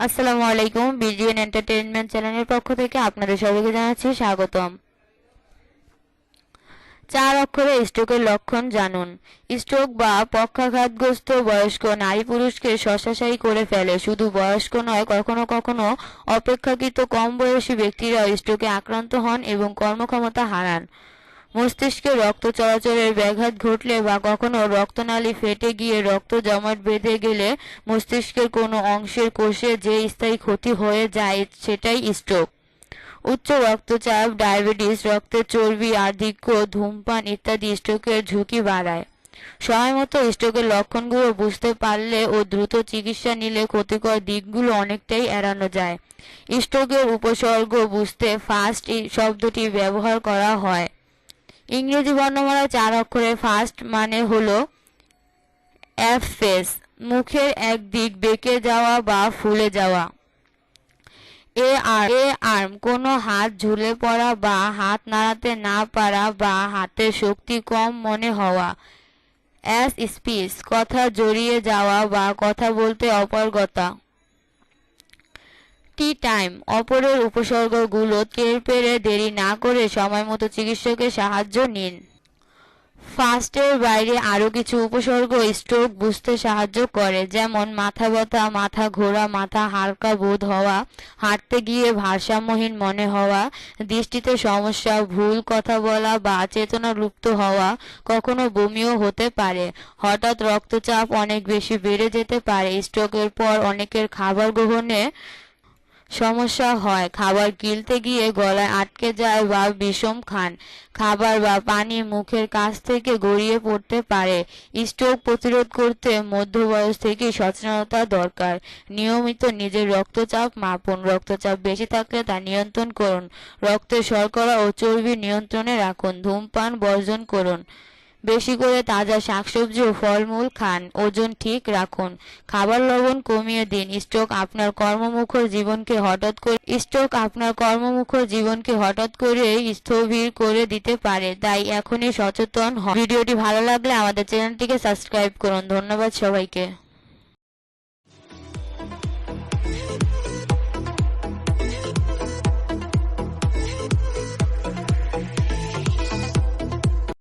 আসসালামু আলাইকুম BGN entertainment চ্যানেলের পক্ষ থেকে আপনাদের সবাইকে জানাচ্ছি স্বাগতম। চার অক্ষরে স্ট্রোকের লক্ষণ জানুন। স্ট্রোক বা পক্ষাঘাতগ্রস্ত বয়স্ক নারী পুরুষকে শশাশায়ী করে ফেলে। শুধু বয়স্ক নয়, কখনো কখনো অপেক্ষাকৃত কম বয়সী ব্যক্তিরাও স্ট্রোকে আক্রান্ত হন এবং কর্মক্ষমতা হারান। মস্তিষ্কে রক্ত চলাচলের ব্যাঘাত ঘটলে বা কখনো রক্তনালী ফেটে গিয়ে রক্ত জমাট বেঁধে গেলে মস্তিষ্কের কোনো অংশের কোষে যে স্থায়ী ক্ষতি হয়ে যায় সেটাই স্ট্রোক। উচ্চ রক্তচাপ, ডায়াবেটিস রক্তের চর্বি, আধিক্য, ধূমপান ইত্যাদি স্ট্রোকের ঝুঁকি বাড়ায়। সময়মতো স্ট্রোকের লক্ষণগুলো বুঝতে পারলে ও দ্রুত চিকিৎসা নিলে ক্ষতিকর দিকগুলো অনেকটাই এড়ানো যায়। স্ট্রোকের উপসর্গ বুঝতে ফার্স্ট শব্দটি ব্যবহার করা হয়। ইংরেজি বর্ণমালা চার অক্ষরে ফার্স্ট মানে হলো এফ ফেস মুখের এক দিক বেঁকে যাওয়া বা ফুলে যাওয়া। এ আর এ আর্ম কোনো হাত ঝুলে পড়া বা হাত নাড়াতে না পারা বা হাতের শক্তি কম মনে হওয়া। অ্যাস স্পিচ কথা জড়িয়ে যাওয়া বা কথা বলতে অপারগতা। টি টাইম অপরের উপসর্গগুলো টের পেরে দেরি না করে সময় মতো চিকিৎসকের সাহায্য নিন। ফার্স্টের বাইরে আরও কিছু উপসর্গ স্ট্রোক বুঝতে সাহায্য করে, যেমন মাথা ব্যথা, মাথা ঘোরা, মাথা হালকা বোধ হওয়া, হাঁটতে গিয়ে ভারসাম্যহীন মনে হওয়া, দৃষ্টিতে সমস্যা, ভুল কথা বলা বা চেতনা লুপ্ত হওয়া কখনো বমিও হতে পারে। হঠাৎ রক্তচাপ অনেক বেশি বেড়ে যেতে পারে। স্ট্রোকের পর অনেকের খাবার গ্রহণে সমস্যা হয়। খাবার গিলতে গিয়ে গলায় আটকে যায় বা বিষম খান। খাবার বা পানি মুখের কাছ থেকে গড়িয়ে পড়তে পারে। স্ট্রোক প্রতিরোধ করতে মধ্যবয়স থেকে সচেতনতা দরকার। নিয়মিত নিজের রক্তচাপ মাপুন। রক্তচাপ বেশি থাকলে তা নিয়ন্ত্রণ করুন। রক্তের শর্করা ও চর্বি নিয়ন্ত্রণে রাখুন। ধূমপান বর্জন করুন। বেশি করে তাজা শাকসবজি ও ফলমূল খান। ওজন ঠিক রাখুন। খাবার লবণ কমিয়ে দিন। স্ট্রোক আপনার কর্মমুখর জীবনকে হঠাৎ করে স্ট্রোক আপনার কর্মমুখর জীবনকে হঠাৎ করে স্থবির করে দিতে পারে। তাই এখনই সচেতন হন। ভিডিওটি ভালো লাগলে আমাদের চ্যানেলটিকে সাবস্ক্রাইব করুন। ধন্যবাদ সবাইকে।